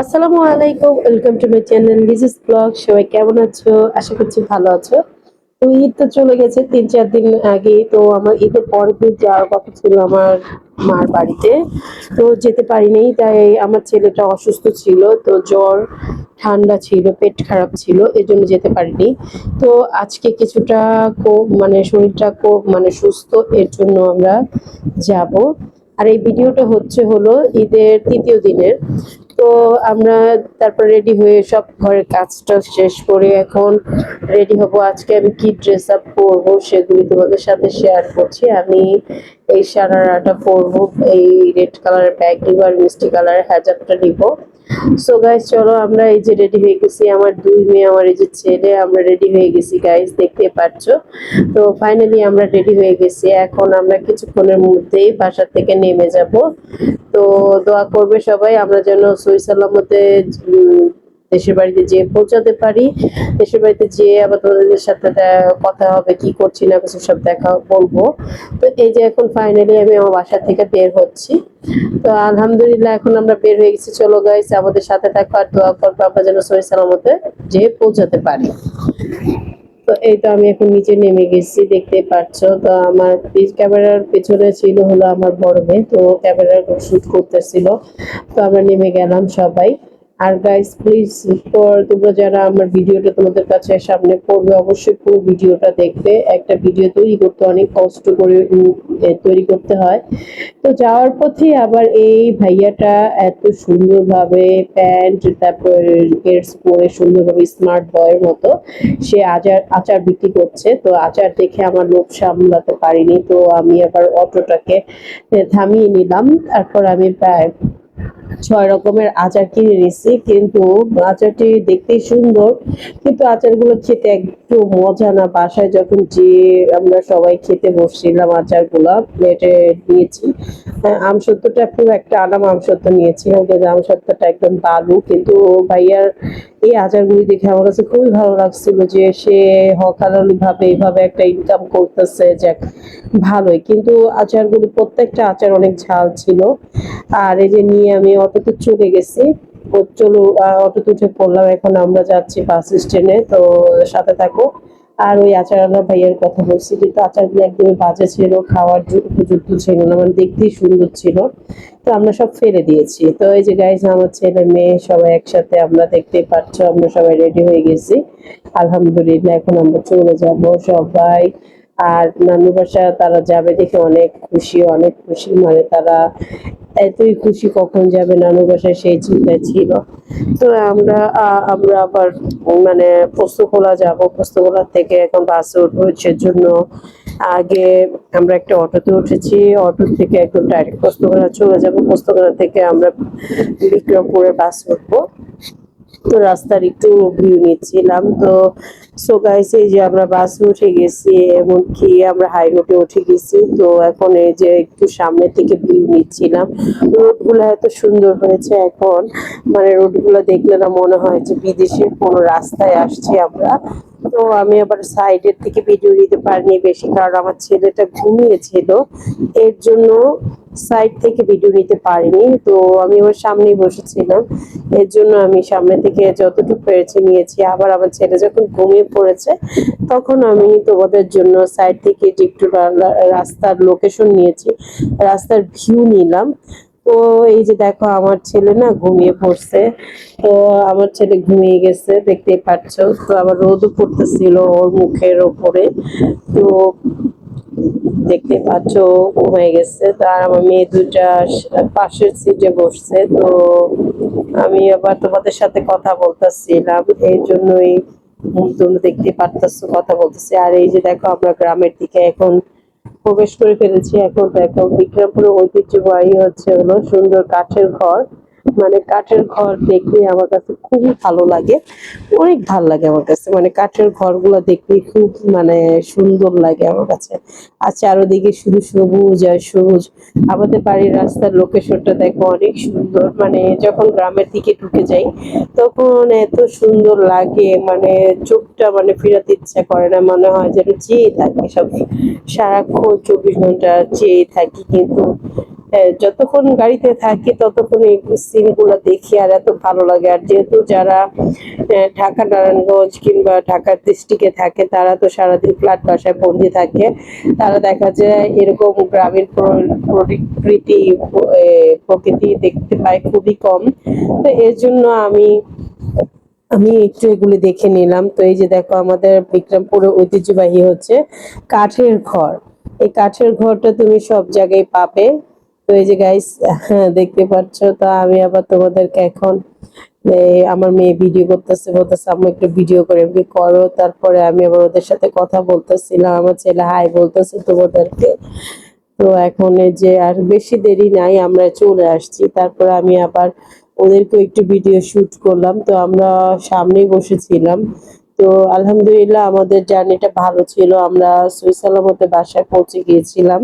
আসসালামু আলাইকুম welcome to my channel Lizzie's vlog সবাই কেমন আছো? আশা করছি ভালো আছো। তো ঈদ তো চলে গেছে, তিন চার দিন আগে, তো আমার ঈদের পরের দিন যাওয়ার কথা ছিল আমার মার বাড়িতে। তো যেতে পারিনি, তাই আমার ছেলেটা অসুস্থ ছিল, তো জ্বর, ঠান্ডা ছিল, পেট খারাপ ছিল এই জন্য যেতে পারিনি। তো আজকে কিছুটা মানে শরীরটা মানে সুস্থ, এর জন্য আমরা যাব। আর এই ভিডিওটা হচ্ছে হলো ঈদের তৃতীয় দিনের। তো আমরা তারপর রেডি হয়ে সব ঘরের কাজটা শেষ করে এখন রেডি হব। আজকে আমি কি ড্রেস আপ করব সেগুলি তোমাদের সাথে শেয়ার করছি। আমি এই সারারাটা পরবো এই রেড কালারের ব্যাগ নিব আর মিষ্টি কালারের হ্যাজাবটা নিব। সো গাইস চলো আমরা এই যে রেডি হয়ে গেছি আমার দুই মেয়ে আমার এই যে ছেলে আমরা রেডি হয়ে গেছি গাইস দেখতে পাচ্ছ? তো ফাইনালি আমরা রেডি হয়ে গেছি এখন আমরা কিছুক্ষণের মধ্যেই বাসা থেকে নেমে যাব। তো দোয়া করবে সবাই আমরা যেন সই সালামতে উম, দেশের বাড়িতে যেয়ে পৌঁছাতে পারি, দেশের বাড়িতে যেয়ে আবার তোমাদের সাথে কথা হবে, কি করছি না কিছু সব দেখা বলব। তো এই যে এখন ফাইনালি আমি আমার বাসা থেকে বের হচ্ছি। তো আলহামদুলিল্লাহ এখন আমরা বের হয়ে গেছি। চলো গাইস আমাদের সাথে থাকো আর দোয়া করব আমরা যেন সই সালামতে যেয়ে পৌঁছাতে পারি। তো এই তো আমি এখন নিচে নেমে গেছি, দেখতে পাচ্ছ। তো আমার ক্যামেরার পেছনে ছিল হলো আমার বড় মেয়ে, তো ক্যামেরার শুট করতেছিল। তো আমরা নেমে গেলাম সবাই। আর গাইস প্লিজ তোমরা যারা আমার ভিডিওটা তোমাদের কাছে সামনে পড়বে, অবশ্যই পুরো ভিডিওটা দেখবে। একটা ভিডিও তৈরি করতে অনেক কষ্ট করে তৈরি করতে হয়। তো যাওয়ার পথে আবার এই ভাইয়াটা এত সুন্দরভাবে প্যান্ট তারপর গেটস পরে সুন্দরভাবে স্মার্ট বয়ের মতো, সে আচার আচার বিক্রি করছে। তো আচার দেখে আমার লোভ সামলাতে পারিনি। তো আমি আবার অটোটাকে থামিয়ে নিলাম। তারপর আমি প্রায় ছয় রকমের আচার কিনে নিয়েছি কিন্তু আচারটি দেখতেই সুন্দর কিন্তু আচারগুলো খেতে একটু মজা না। বাসায় যখন যে আমরা সবাই খেতে বসছিলাম আচারগুলো প্লেটে নিয়েছি হ্যাঁ, আমসত্ত্বটা পুরো একটা আনাম আমসত্ত্ব নিয়েছিলাম কিন্তু আমসত্ত্বটা একদম বালু কিন্তু ভাইয়ার এই আচারগুলি দেখে আমার কাছে খুবই ভালো লাগছিল যে সে হকালালি ভাবে এইভাবে একটা ইনকাম করতেছে যাক ভালোই। কিন্তু আচারগুলি প্রত্যেকটা আচার অনেক ঝাল ছিল। আর এই যে নিয়ে আমি অটোতে চলে গেছি। চলো অটোতে উঠে পড়লাম। এখন আমরা যাচ্ছি বাস স্ট্যান্ডে, তো সাথে থাকো। আর ওই আচারওয়ালা ভাইয়ের কথা বলছি কিন্তু আচারগুলো একদমই বাজে ছিল, খাওয়ার উপযুক্ত ছিল না মানে দেখতেই সুন্দর ছিল। তো আমরা সব ফেলে দিয়েছি। তো এই যে গাইজ আমার ছেলে, মেয়ে সবাই একসাথে আমরা দেখতেই পাচ্ছ, আমরা সবাই রেডি হয়ে গেছি। আলহামদুলিল্লাহ, এখন আমরা চলে যাব সবাই। আর নানু বাসা তারা যাবে দেখে অনেক খুশি অনেক খুশি। মানে তারা এতই খুশি কখন যাবে নানু বাসায় সেই চিন্তায় ছিল। তো আমরা আমরা আবার মানে পোস্তখোলা যাব। পোস্তখোলা থেকে এখন বাসে উঠবো সেজন্য। আগে আমরা একটা অটোতে উঠেছি। অটো থেকে একদম ডাইরেক্ট পোস্তখোলা চলে যাব। পোস্তখোলা থেকে আমরা বিক্রমপুরের বাস উঠবো। তো রাস্তার একটু ভিউ নিচ্ছিলাম। তো সো গাইস এই যে আমরা বাসে উঠে গেছি, এমনকি আমরা হাই রোডে উঠে গেছি। তো এখন এই যে একটু সামনে থেকে ভিউ নিচ্ছিলাম রোডগুলো এত সুন্দর হয়েছে এখন। মানে রোডগুলো দেখলে না মনে হয় যে বিদেশের কোনো রাস্তায় আসছি আমরা। তো আমি আবার সাইডের থেকে ভিডিও নিতে পারিনি বেশি, কারণ আমার ছেলেটা ঘুমিয়েছিল। এর জন্য সাইড থেকে ভিডিও নিতে পারিনি, তো আমি আমার সামনেই বসেছিলাম। এর জন্য আমি সামনে থেকে যতটুকু পেরেছি নিয়েছি। আবার আমার ছেলে যখন ঘুমিয়ে পড়েছে, তখন আমি তোমাদের জন্য সাইড থেকে একটু রাস্তার লোকেশন নিয়েছি, রাস্তার ভিউ নিলাম। তো এই যে দেখো, আমার ছেলে না ঘুমিয়ে পড়ছে। তো আমার ছেলে ঘুমিয়ে গেছে, দেখতেই পাচ্ছ। তো আবার রোদও পড়তেছিল ওর মুখের ওপরে। তো দেখতে পাচ্ছ ঘুমিয়ে গেছে। তার আমার মেয়ে দুটা পাশের সিটে বসছে। তো আমি আবার তোমাদের সাথে কথা বলতেছিলাম। এই জন্যই তোমরা দেখতে পারতেছো, কথা বলতেছি। আর এই যে দেখো, আমরা গ্রামের দিকে এখন প্রবেশ করে ফেলেছি। এখন দেখো বিক্রমপুর ঐতিহ্যবাহী হচ্ছে হলো সুন্দর কাঠের ঘর। মানে কাঠের ঘর দেখলে আমার কাছে খুবই ভালো লাগে। অনেক ভালো লাগে আমার কাছে। মানে কাঠের ঘরগুলো দেখলে খুব মানে সুন্দর লাগে আমার কাছে। আর চারোদিকে শুধু সবুজ আর সবুজ। আমাদের বাড়ির রাস্তার লোকেশনটা দেখো অনেক সুন্দর। মানে যখন গ্রামের দিকে ঢুকে যাই, তখন এত সুন্দর লাগে। মানে চোখটা মানে ফেরাতে ইচ্ছা করে না। মনে হয় যেন চেয়ে থাকি সব। সারাক্ষণ চব্বিশ ঘণ্টা চেয়ে থাকি, কিন্তু যতক্ষণ গাড়িতে থাকি ততক্ষণ এই সিনগুলো দেখি আর এত ভালো লাগে। আর যেহেতু যারা ঢাকা, নারায়ণগঞ্জ কিংবা ঢাকার ডিস্ট্রিক্টে থাকে, তারা তো সারাদিন ফ্ল্যাট বাসায় বন্দি থাকে, তারা দেখা যায় এরকম গ্রামীণ প্র- প্রকৃতি প্রকৃতি দেখতে পায় খুবই কম। তো এর জন্য আমি আমি একটু এগুলি দেখে নিলাম। তো এই যে দেখো, আমাদের বিক্রমপুরে ঐতিহ্যবাহী হচ্ছে কাঠের ঘর। এই কাঠের ঘরটা তুমি সব জায়গায় পাবে। তো এই যে গাইস দেখতে পাচ্ছ, তো আমি আবার তোমাদেরকে এখন আমার মেয়ে ভিডিও করতেছে, বলতেছে, আম্মু, একটু ভিডিও করে এমনি করো। তারপরে আমি আবার ওদের সাথে কথা বলতেছিলাম। আমার ছেলে, হাই, বলতেছে তোমাদেরকে। তো এখন যে, আর বেশি দেরি নাই, আমরা চলে আসছি। তারপর আমি আবার ওদেরকে একটু ভিডিও শুট করলাম। তো আমরা সামনেই বসেছিলাম। তো আলহামদুলিল্লাহ, আমাদের জার্নিটা ভালো ছিল। আমরা সুইসালামতে বাসায় পৌঁছে গিয়েছিলাম।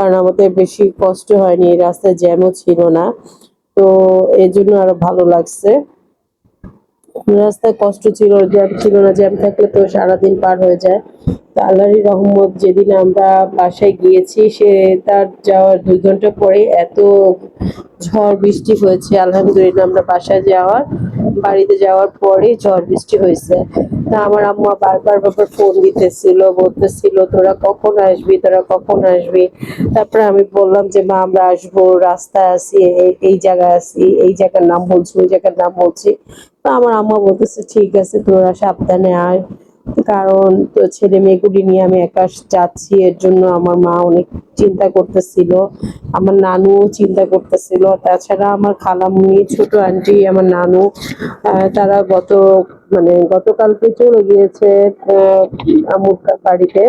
কারণ আমাদের বেশি কষ্ট হয়নি রাস্তায় জ্যামও ছিল না। তো এই জন্য আরও ভালো লাগছে। রাস্তায় কষ্ট ছিল জ্যাম ছিল না জ্যাম থাকলে তো সারাদিন পার হয়ে যায়। তো আল্লাহরই রহমত যেদিন আমরা বাসায় গিয়েছি, সে তার যাওয়ার দুই ঘণ্টা পরে এত ঝড় বৃষ্টি হয়েছে। আলহামদুলিল্লাহ, আমরা বাসায় যাওয়ার, বাড়িতে যাওয়ার পরে ঝড় বৃষ্টি হয়েছে। তা আমার আম্মা বারবার বারবার ফোন দিতেছিল, বলতেছিল, তোরা কখন আসবি? তোরা কখন আসবি? তারপরে আমি বললাম যে, মা, আমরা আসব, রাস্তায় আসি এই- জায়গায় আসি এই জায়গার নাম বলছি, ওই জায়গার নাম বলছি। তো আমার আম্মা বলতেছে, ঠিক আছে, তোরা সাবধানে আয়। কারণ তো ছেলে মেয়েগুলি নিয়ে আমি একা যাচ্ছি এর জন্য আমার মা অনেক চিন্তা করতেছিল আমার নানুও চিন্তা করতেছিল। তাছাড়া আমার খালামুনি ছোট আন্টি আমার নানু তারা গত মানে গতকালকে চলে গিয়েছে আহ, আম্মুর বাড়িতে।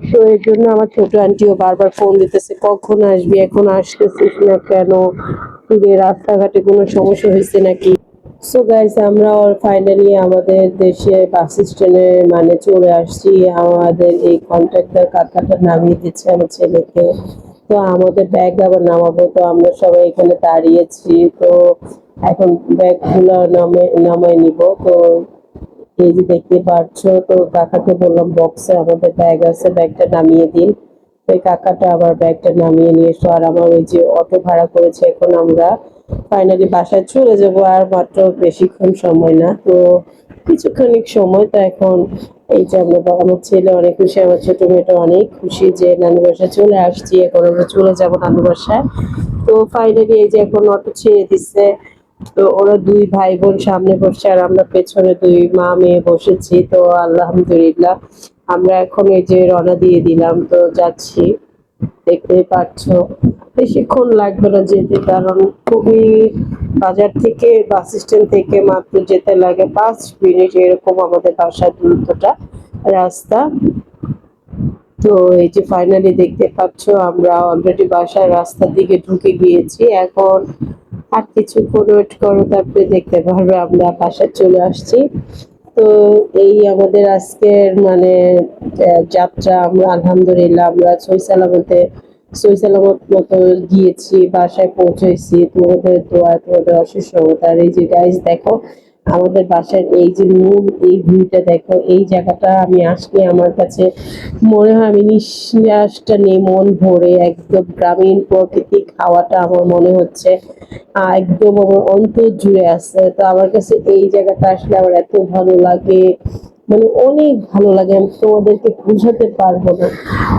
তো এর জন্য আমার ছোট আন্টিও বারবার ফোন দিতেছে কখন আসবি? এখন আসতেছিস না কেন? তোদের রাস্তাঘাটে কোনো সমস্যা হয়েছে নাকি? সো গাইস আমরা ফাইনালি আমাদের দেশে বাস স্ট্যান্ডে মানে চলে আসছি। আমাদের এই কন্ট্রাক্টর কাকাটা নামিয়ে দিচ্ছে আমার ছেলেকে। তো আমাদের ব্যাগ আবার নামাবো। তো আমরা সবাই এখানে দাঁড়িয়েছি। তো এখন ব্যাগগুলো নামে নামাই নিব। তো এই যে দেখতে পাচ্ছ, তো কাকাকে বললাম বক্সে আমাদের ব্যাগ আছে ব্যাগটা নামিয়ে দিন। ওই কাকাটা আবার ব্যাগটা নামিয়ে নিয়ে এসো। আর আমার ওই যে অটো ভাড়া করেছে এখন আমরা। ফাইনালি বাসায় চলে যাব আর মাত্র বেশিক্ষণ সময় না, তো কিছুক্ষণিক সময় তো এখন এই যে আমরা আমার ছেলে অনেক খুশি, আমার ছোট মেয়েটা অনেক খুশি যে নানু বাসায় চলে আসছি, এখন আমরা চলে যাব নানু বাসায়। তো ফাইনালি এই যে এখন অটো ছেড়ে দিচ্ছে তো ওরা দুই ভাই বোন সামনে বসছে আর আমরা পেছনে দুই মা মেয়ে বসেছি, তো আলহামদুলিল্লাহ আমরা এখন এই যে রওনা দিয়ে দিলাম, তো যাচ্ছি। দেখতেই পাচ্ছ। বেশিক্ষণ লাগবে না যেতে, কারণ খুবই বাজার থেকে, বাস স্ট্যান্ড থেকে মাত্র যেতে লাগে। পাঁচ মিনিট এরকম আমাদের বাসার দূরত্বটা, রাস্তা। তো এই যে ফাইনালি দেখতে পাচ্ছ, আমরা অলরেডি বাসার রাস্তার দিকে ঢুকে গিয়েছি। এখন আর কিছু কিছুক্ষণ ওয়েট করো, তারপরে দেখতে পারবে আমরা বাসায় চলে আসছি। তো এই আমাদের আজকের মানে যাত্রা আমরা আলহামদুলিল্লাহ আমরা সই সালামতে সই সালামত মতো গিয়েছি, বাসায় পৌঁছেছি। তোমাদের দোয়া তোমাদের অশেষ আর এই যে গাইজ দেখো আমাদের বাসার এই যে মূল এই ভিউটা দেখো, এই জায়গাটা আমি আসলে আমার কাছে মনে হয় আমি নিঃশ্বাসটা নেই মন ভরে একদম গ্রামীণ প্রকৃতিক হাওয়াটা আমার মনে হচ্ছে একদম আমার অন্তর জুড়ে আসছে তো আমার কাছে এই জায়গাটা আসলে আমার এত ভালো লাগে। মানে অনেক ভালো লাগে, আমি তোমাদেরকে বুঝাতে পারব না।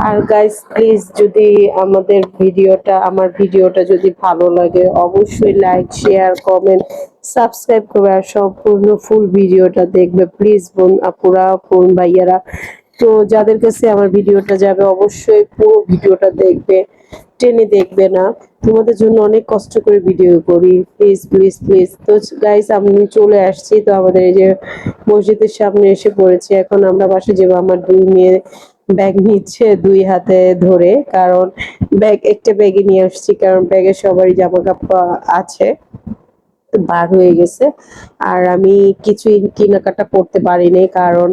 আর গাইস প্লিজ যদি আমাদের ভিডিওটা, আমার ভিডিওটা যদি ভালো লাগে, অবশ্যই লাইক শেয়ার কমেন্ট সাবস্ক্রাইব করবে আর সম্পূর্ণ ফুল ভিডিওটা দেখবে। প্লিজ বোন, আপুরা, বোন, ভাইয়ারা, তো যাদের কাছে আমার ভিডিওটা যাবে, অবশ্যই পুরো ভিডিওটা দেখবে। টেনে দেখবে না। তোমাদের জন্য অনেক কষ্ট করে ভিডিও করি। প্লিজ প্লিজ প্লিজ তো গাইস আমি চলে আসছি। তো আমাদের এই যে মসজিদের সামনে এসে পড়েছি। এখন আমরা বাসে যাব। আমার দুই মেয়ে ব্যাগ নিচ্ছে দুই হাতে ধরে। কারণ ব্যাগ একটা ব্যাগে নিয়ে আসছি। কারণ ব্যাগে সবারই জামা কাপড় আছে বার হয়ে গেছে। আর আমি কিছুই কেনাকাটা করতে পারিনি। কারণ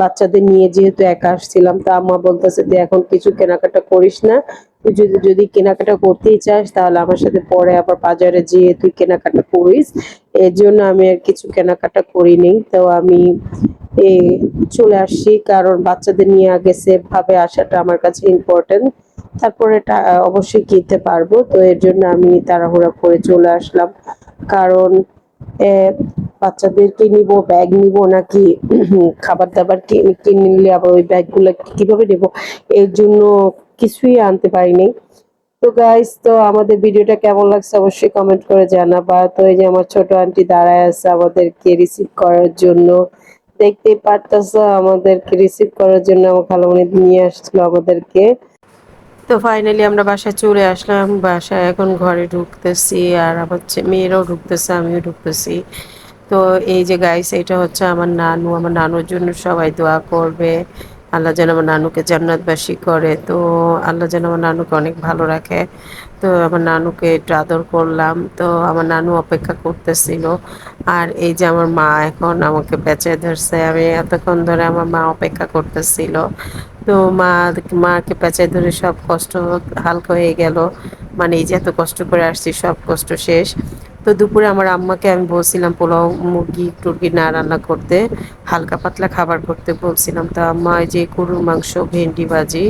বাচ্চাদের নিয়ে যেহেতু একা আসছিলাম, তা আম্মা বলতেছে যে এখন কিছু কেনাকাটা করিস না। তুই যদি যদি কেনাকাটা করতেই চাস, তাহলে আমার সাথে পরে আবার বাজারে যেয়ে তুই কেনাকাটা করিস। এর জন্য আমি আর কিছু কেনাকাটা করিনি। তো আমি এ, চলে আসছি, কারণ বাচ্চাদের নিয়ে আগে সেফ ভাবে আসাটা আমার কাছে ইম্পর্টেন্ট তারপরে অবশ্যই কিনতে পারব। তো এর জন্য আমি তাড়াহুড়া করে চলে আসলাম। কারণ বাচ্চাদেরকে নিব ব্যাগ নিব নাকি খাবার দাবার কিনে নিলে আবার ওই ব্যাগগুলো কীভাবে নেব? এর জন্য কিছুই আনতে পারিনি। তো গাইস তো আমাদের ভিডিওটা কেমন লাগছে অবশ্যই কমেন্ট করে জানাবা। তো এই যে আমার ছোট আন্টি দাঁড়ায় আছে আমাদেরকে রিসিভ করার জন্য। দেখতেই পারতেছো, আমাদেরকে রিসিভ করার জন্য আমার খালামণি নিয়ে আসছিল আমাদেরকে। তো ফাইনালি আমরা বাসায় চলে আসলাম। বাসায় এখন ঘরে ঢুকতেছি আর আমার মেয়েরাও ঢুকতেছে, আমিও ঢুকতেছি। তো এই যে গাইস এটা হচ্ছে আমার নানু। আমার নানুর জন্য সবাই দোয়া করবে। আল্লাহ যেন আমার নানুকে জান্নাতবাসী করে। তো আল্লাহ যেন আমার নানুকে অনেক ভালো রাখে। তো আমার নানুকে একটু আদর করলাম। তো আমার নানু অপেক্ষা করতেছিল। আর এই যে আমার মা এখন আমাকে বেঁচে ধরছে। আমি এতক্ষণ ধরে আমার মা অপেক্ষা করতেছিল। তো মা, মাকে পেঁচায় ধরে সব কষ্ট হালকা হয়ে গেল। মানে এই যে এত কষ্ট করে আসছি, সব কষ্ট শেষ। তো দুপুরে আমার আম্মাকে আমি বলছিলাম, পোলাও, মুরগি, টুরগি না রান্না করতে, হালকা পাতলা খাবার করতে বলছিলাম। তো আম্মা, এই যে গরুর মাংস, ভেন্ডি ভাজি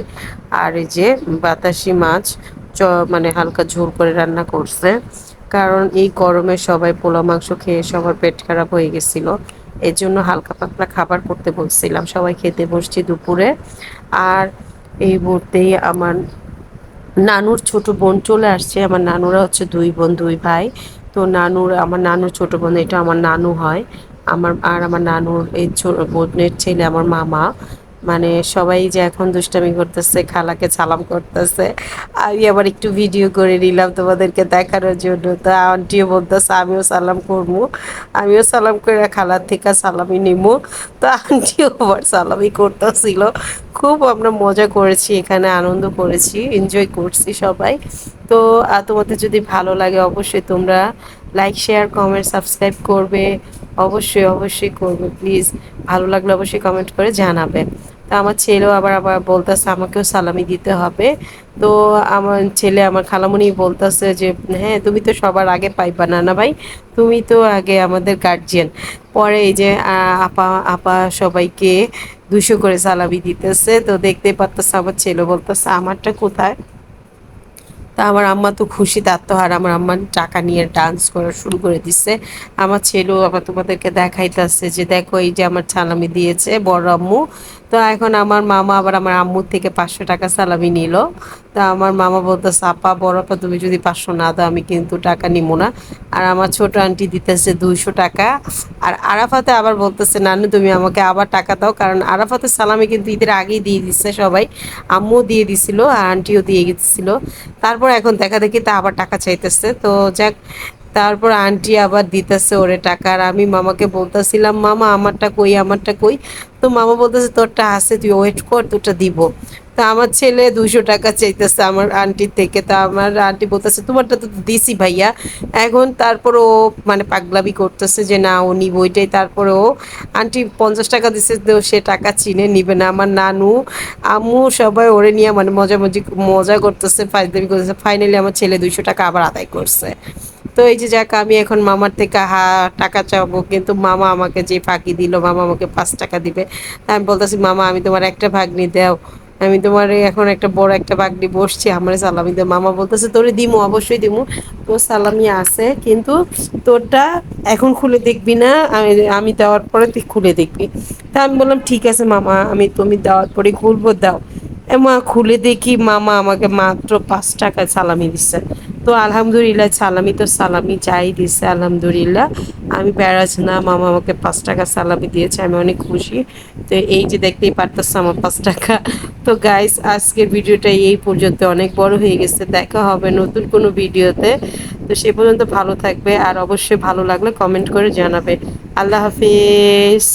আর এই যে বাতাসি মাছ, চ মানে হালকা ঝোল করে রান্না করছে। কারণ এই গরমে সবাই পোলা মাংস খেয়ে সবার পেট খারাপ হয়ে গেছিল। এর জন্য হালকা পাতলা খাবার করতে বলছিলাম। সবাই খেতে বসছি দুপুরে। আর এই মুহূর্তেই আমার নানুর ছোট বোন চলে আসছে। আমার নানুরা হচ্ছে দুই বোন, দুই ভাই। তো নানুর, আমার নানুর ছোট বোন, এটা আমার নানু হয়। আমার, আর আমার নানুর এই ছোট বোনের ছেলে, আমার মামা। মানে সবাই যে এখন দুষ্টামি করতেছে, খালাকে সালাম করতেছে। আমি আবার একটু ভিডিও করে নিলাম তোমাদেরকে দেখানোর জন্য। তো আন্টিও বলতেছে, আমিও সালাম করব। আমিও সালাম করে খালার থেকে সালামি নিবো। তো আন্টিও আবার সালামি করতেছিল। খুব আমরা মজা করেছি, এখানে আনন্দ করেছি এনজয় করছি সবাই। তো তোমাদের যদি ভালো লাগে অবশ্যই তোমরা লাইক শেয়ার কমেন্ট সাবস্ক্রাইব করবে। অবশ্যই অবশ্যই করবে প্লিজ ভালো লাগলে অবশ্যই কমেন্ট করে জানাবে। তো আমার ছেলেও আবার আবার বলতেছে, আমাকেও সালামি দিতে হবে। তো আমার ছেলে আমার খালামুনি বলতেছে যে হ্যাঁ তুমি তো সবার আগে পাইবা না না ভাই? তুমি তো আগে আমাদের গার্জিয়ান পরে এই যে আপা আপা সবাইকে দুশো করে সালামি দিতেছে। তো দেখতে পারতেছে আমার ছেলে বলতেছে, আমারটা কোথায়? তা আমার আম্মা তো খুশি তার তো আর আমার আম্মা টাকা নিয়ে ডান্স করা শুরু করে দিচ্ছে আমার ছেলেও আবার তোমাদেরকে দেখাইতেছে যে, দেখো, এই যে আমার সালামি দিয়েছে বড় আম্মু। তো এখন আমার মামা আবার আমার আম্মুর থেকে পাঁচশো টাকা সালামি নিল। তা আমার মামা বলতেছে, আপা, বড় আপা, তুমি যদি পাঁচশো না দাও, আমি কিন্তু টাকা নিবো না। আর আমার ছোট আন্টি দিতেছে দুইশো টাকা। আর আরাফাতে আবার বলতেছে, নানু, তুমি আমাকে আবার টাকা দাও। কারণ আরাফাতের সালামি কিন্তু ঈদের আগেই দিয়ে দিচ্ছে সবাই। আম্মু দিয়ে দিছিল আর আন্টিও দিয়ে গেছিল। তারপর এখন দেখা দেখি তা আবার টাকা চাইতেছে। তো যাক, তারপর আন্টি আবার দিতেছে ওরে টাকা। আর আমি মামাকে বলতেছিলাম, মামা, আমারটা কই আমারটা কই? তো মামা বলতেছে, তোরটা আছে, তুই ওয়েট কর, তোরটা দিব। তা আমার ছেলে দুশো টাকা চাইতেছে আমার আন্টির থেকে। তা আমার আন্টি বলতেছে, তোমারটা তো দিছি ভাইয়া। এখন তারপর ও মানে পাগলাবি করতেছে যে, না, ও নিব ওইটাই তারপরে ও আন্টি পঞ্চাশ টাকা দিছে, তো সে টাকা চিনে নিবে না। আমার নানু, আম্মু সবাই ওরে নিয়ে মানে মজা মজি মজা করতেছে ফাইজদামি করতেছে। ফাইনালি আমার ছেলে দুইশো টাকা আবার আদায় করছে। তো এই যে যাক, আমি এখন মামার থেকে হা টাকা চাবো। কিন্তু মামা আমাকে যে ফাঁকি দিল, মামা আমাকে পাঁচ টাকা দিবে। আমি বলতেছি, মামা, আমি তোমার একটা ভাগ্নি, দাও। আমি তোমার এখন একটা বড় একটা বাগডি বসছি, আমার সালামি দে। মামা বলতেছে, তোরে দিমু, অবশ্যই দিমু। তোর সালামি আছে, কিন্তু তোরটা এখন খুলে দেখবি না, আমি আমি দেওয়ার পরে তুই খুলে দেখবি। তা আমি বললাম, ঠিক আছে মামা, আমি তুমি দেওয়ার পরে খুলবো, দাও। মা, খুলে দেখি, মামা আমাকে মাত্র পাঁচ টাকায় সালামি দিচ্ছে। তো আলহামদুলিল্লাহ, সালামি তো সালামি চাই দিচ্ছে আলহামদুলিল্লাহ। আমি বেড়াচ্ছি না, মামা আমাকে পাঁচ টাকা সালামি দিয়েছে, আমি অনেক খুশি। তো এই যে দেখতেই পারতেছে আমার পাঁচ টাকা। তো গাইস আজকের ভিডিওটা এই পর্যন্ত, অনেক বড় হয়ে গেছে, দেখা হবে নতুন কোনো ভিডিওতে। তো সে পর্যন্ত ভালো থাকবে, আর অবশ্যই ভালো লাগলে কমেন্ট করে জানাবে। আল্লাহ হাফিজ।